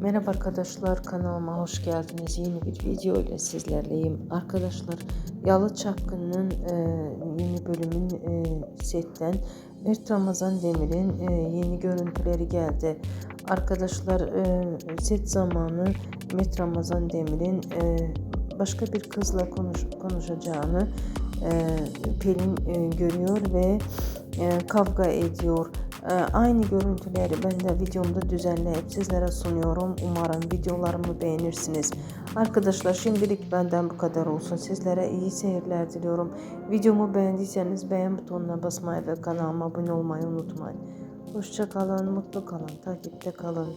Merhaba arkadaşlar kanalıma hoş geldiniz. Yeni bir video ile sizlerleyim. Arkadaşlar Yalı Çapkın'ın e, yeni bölümün e, setten Mert Ramazan Demir'in e, yeni görüntüleri geldi. Arkadaşlar e, set zamanı Mert Ramazan Demir'in e, başka bir kızla konuş, konuşacağını e, Pelin e, görüyor ve e, kavga ediyor. E, aynı görüntüleri ben de videomda düzenleyip sizlere sunuyorum. Umarım videolarımı beğenirsiniz. Arkadaşlar şimdilik benden bu kadar olsun. Sizlere iyi seyirler diliyorum. Videomu beğendiyseniz beğen butonuna basmayı ve kanalıma abone olmayı unutmayın. Hoşça kalın, mutlu kalın, takipte kalın.